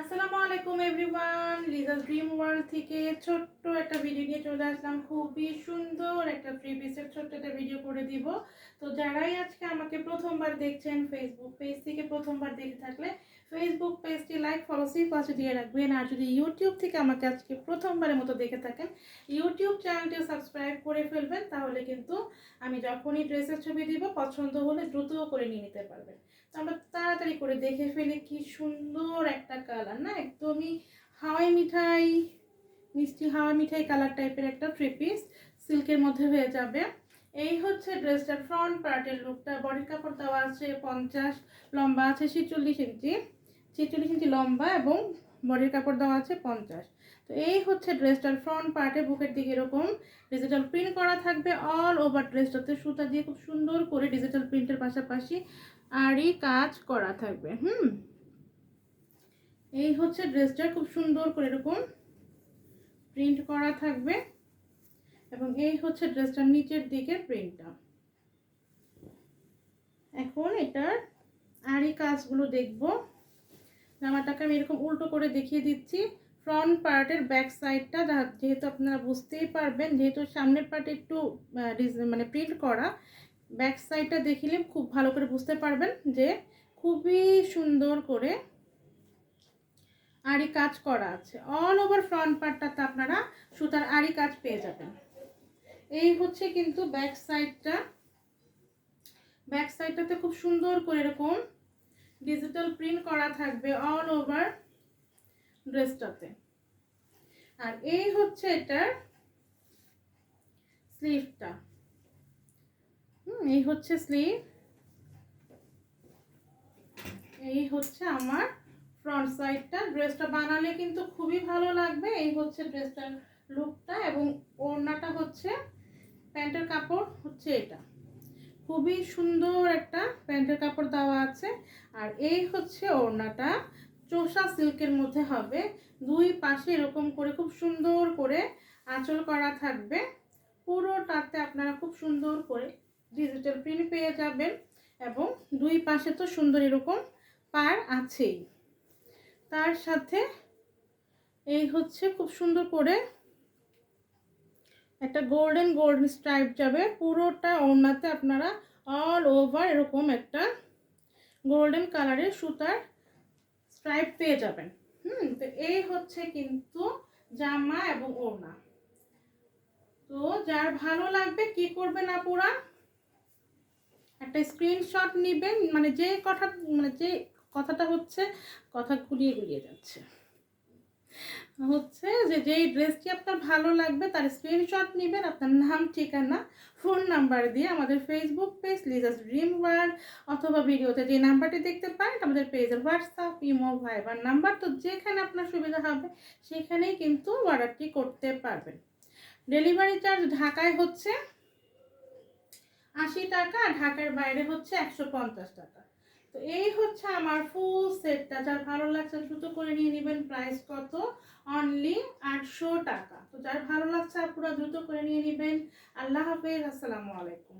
আসসালামু আলাইকুম everyone Liza's dream world থেকে ছোট্ট একটা ভিডিও নিয়ে চলে আসলাম। খুবই সুন্দর একটা থ্রি পিসের ছোট্ট একটা ভিডিও করে দিব। তো যারাই আজকে আমাকে প্রথমবার দেখছেন ফেসবুক পেজ থেকে প্রথমবার দেখে থাকলে ফেসবুক পেজটি লাইক ফলো সেই পাশে দিয়ে রাখবেন। আর যদি ইউটিউব থেকে আমাকে আজকে প্রথমবারের মতো দেখে থাকেন ইউটিউব চ্যানেলটি সাবস্ক্রাইব করে ফেলবেন, তাহলে কিন্তু আমি যখনই ড্রেসের ছবি দিব, পছন্দ হলে দ্রুত করে নিয়ে নিতে পারবেন। তো আমরা তাড়াতাড়ি করে দেখে ফেলি কি সুন্দর একটা কালার না? একদমই হাওয়াই মিঠাই, মিষ্টি হাওয়াই মিঠাই কালার টাইপের একটা থ্রি পিস সিল্কের মধ্যে হয়ে যাবে। এই হচ্ছে ড্রেসটার ফ্রন্ট পার্টের লুকটা বডির কাপড় দেওয়া আছে পঞ্চাশ, লম্বা আছে ছেচল্লিশ ইঞ্চি। ছেচল্লিশ ইঞ্চি লম্বা এবং বডির কাপড় দেওয়া আছে পঞ্চাশ। তো এই হচ্ছে ড্রেসটার ফ্রন্ট পার্টে বুকের দিকে এরকম ডিজিটাল প্রিন্ট করা থাকবে। অল ওভার ড্রেসটাতে সুতা দিয়ে খুব সুন্দর করে ডিজিটাল প্রিন্টের পাশাপাশি আরই কাজ করা থাকবে। হুম? এই হচ্ছে ড্রেসটা খুব সুন্দর করে এরকম প্রিন্ট করা থাকবে। এবং এই হচ্ছে ড্রেসটার নিচের দিকে প্রিন্টটা এখন এটার আরই কাজগুলো দেখব। জামাটাকে আমি এরকম উল্টো করে দেখিয়ে দিচ্ছি। ফ্রন্ট পার্টের ব্যাক সাইডটা যেহেতু আপনারা বুঝতেই পারবেন, যেহেতু সামনের পার্টে একটু মানে প্রিন্ট করা ব্যাক সাইডটা দেখিলে খুব ভালো করে বুঝতে পারবেন যে খুবই সুন্দর করে আরি কাজ করা আছে। অল ওভার ফ্রন্ট পার্টটাতে আপনারা সুতার আরি কাজ পেয়ে যাবেন। এই হচ্ছে কিন্তু ব্যাক সাইডটা ব্যাক সাইডটাতে খুব সুন্দর করে এরকম ডিজিটাল প্রিন্ট করা থাকবে অল ওভার ড্রেসটাতে আর এই হচ্ছে এটার স্লিভটা হুম, এই হচ্ছে স্লিভ এই হচ্ছে আমার ফ্রন্ট সাইডটা ড্রেসটা বানালে কিন্তু খুবই ভালো লাগবে। এই হচ্ছে ড্রেসটার লুকটা এবং ওড়নাটা হচ্ছে প্যান্টের কাপড় হচ্ছে এটা। খুবই সুন্দর একটা প্যান্টের কাপড় দেওয়া আছে। আর এই হচ্ছে ওড়নাটা। চোষা সিল্কের মধ্যে হবে। দুই পাশে এরকম করে খুব সুন্দর করে আঁচল করা থাকবে। পুরোটাতে আপনারা খুব সুন্দর করে ডিজিটাল প্রিন্ট পেয়ে যাবেন এবং দুই পাশে তো সুন্দর এরকম পার আছেই। তার সাথে এই হচ্ছে খুব সুন্দর করে একটা গোল্ডেন গোল্ডেন স্ট্রাইপ যাবে। পুরোটা ওড়নাতে আপনারা অল ওভার এরকম একটা গোল্ডেন কালারের সুতার স্ট্রাইপ পেয়ে যাবেন। হুম, তো এই হচ্ছে কিন্তু জামা এবং ওড়না। তো যার ভালো লাগবে কি করবেন আপুরা? একটা স্ক্রিনশট নেবেন মানে যে কথা মানে যে কথাটা হচ্ছে, কথা গুলিয়ে গুলিয়ে যাচ্ছে। হচ্ছে যে, যেই ড্রেসটি আপনার ভালো লাগবে, তার স্ক্রিনশট নেবেন, আপনার নাম, ঠিকানা ফোন নাম্বার দিয়ে আমাদের Facebook page Liza's dream world অথবা ভিডিওতে যে নাম্বারটি দেখতে পান আমাদের পেজের হোয়াটসঅ্যাপ ইমো ভাইবার নাম্বার তো যেখানে আপনার সুবিধা হবে, সেখানেই কিন্তু অর্ডারটি করতে পারবেন। ডেলিভারি চার্জ ঢাকায় হচ্ছে আশি টাকা ঢাকার বাইরে হচ্ছে একশো পঞ্চাশ টাকা। তো এই হচ্ছে আমার ফুল সেটটা যার ভালো লাগছে দ্রুত করে নিয়ে নেবেন প্রাইস কত? অনলি আটশো টাকা। তো যার ভালো লাগছে আপনারা দ্রুত করে নিয়ে নেবেন। আল্লাহ হাফেজ, আসসালামু আলাইকুম।